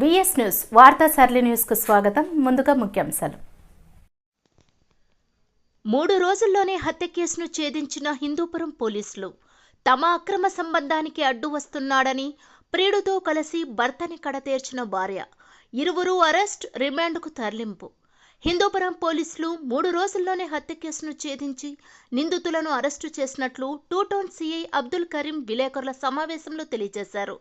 VS news వార్తా సరళి న్యూస్కు స్వాగతం. ముందుగా ముఖ్యాంశాలు. మూడు రోజుల్లోనే హత్య కేసును ఛేదించిన హిందూపురం పోలీసులు తమ అక్రమ సంబంధానికి అడ్డు వస్తున్నాడని ప్రియుడితో కలిసి భర్తని కడతేర్చిన భార్య. ఇరువురు అరెస్ట్ రిమాండ్కు తరలింపు. హిందూపురం పోలీసులు మూడు రోజుల్లోనే హత్య కేసును ఛేదించి నిందితులను అరెస్టు చేసినట్లు two town CI Abdul Karim విలేకరుల సమావేశంలో తెలియజేశారు.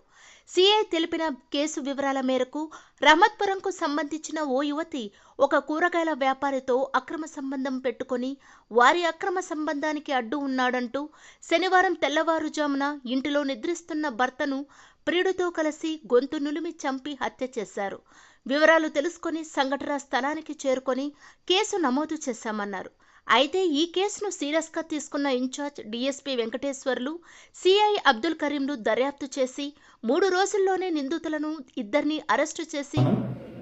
సీఐ తెలిపిన కేసు వివరాల మేరకు రహమత్పురంకు సంబంధించిన ఓ యువతి ఒక కూరగాయల వ్యాపారితో అక్రమ సంబంధం పెట్టుకుని వారి అక్రమ సంబంధానికి అడ్డు ఉన్నాడంటూ శనివారం తెల్లవారుజామున ఇంటిలో నిద్రిస్తున్న భర్తను ప్రియుడితో కలిసి గొంతు నులిమి చంపి హత్య చేశారు. వివరాలు తెలుసుకొని సంఘటన స్థలానికి చేరుకొని కేసు నమోదు చేశామన్నారు. అయితే ఈ కేసును సీరియస్గా తీసుకున్న incharge DSP Venkateswarlu CI Abdul కరీంలు దర్యాప్తు చేసి మూడు రోజుల్లోనే నిందితులను ఇద్దరిని అరెస్టు చేసి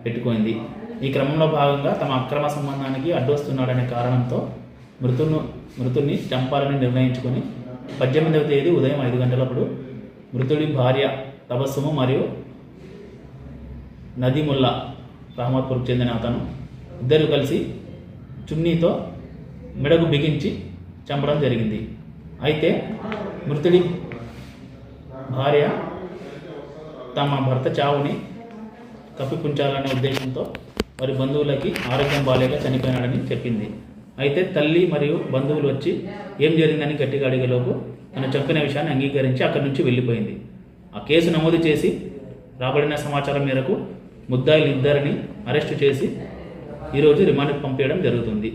పెట్టుకుంది. ఈ క్రమంలో భాగంగా తమ అక్రమ సంబంధానికి అడ్డొస్తున్నాడనే కారణంతో మృతును మృతుడిని చంపాలని నిర్ణయించుకొని పద్దెనిమిదవ తేదీ ఉదయం ఐదు గంటలప్పుడు మృతుడి భార్య తబస్సుము మరియు నదీముల్లా రహమత్పూర్కు చెందిన అతను. ఇద్దరు కలిసి చున్నీతో మెడకు బిగించి చంపడం జరిగింది. అయితే మృతుడి భార్య తమ భర్త చావుని కప్పిపుంచాలనే ఉద్దేశంతో వారి బంధువులకి ఆరోగ్యం బాలేక చనిపోయినాడని చెప్పింది. అయితే తల్లి మరియు బంధువులు వచ్చి ఏం జరిగిందని గట్టిగా అడిగేలోపు తను చెప్పిన విషయాన్ని అంగీకరించి అక్కడి నుంచి వెళ్ళిపోయింది. ఆ కేసు నమోదు చేసి రాబడిన సమాచారం మేరకు ముద్దాయిలు ఇద్దరిని అరెస్టు చేసి ఈరోజు రిమాండ్కి పంపించడం జరుగుతుంది.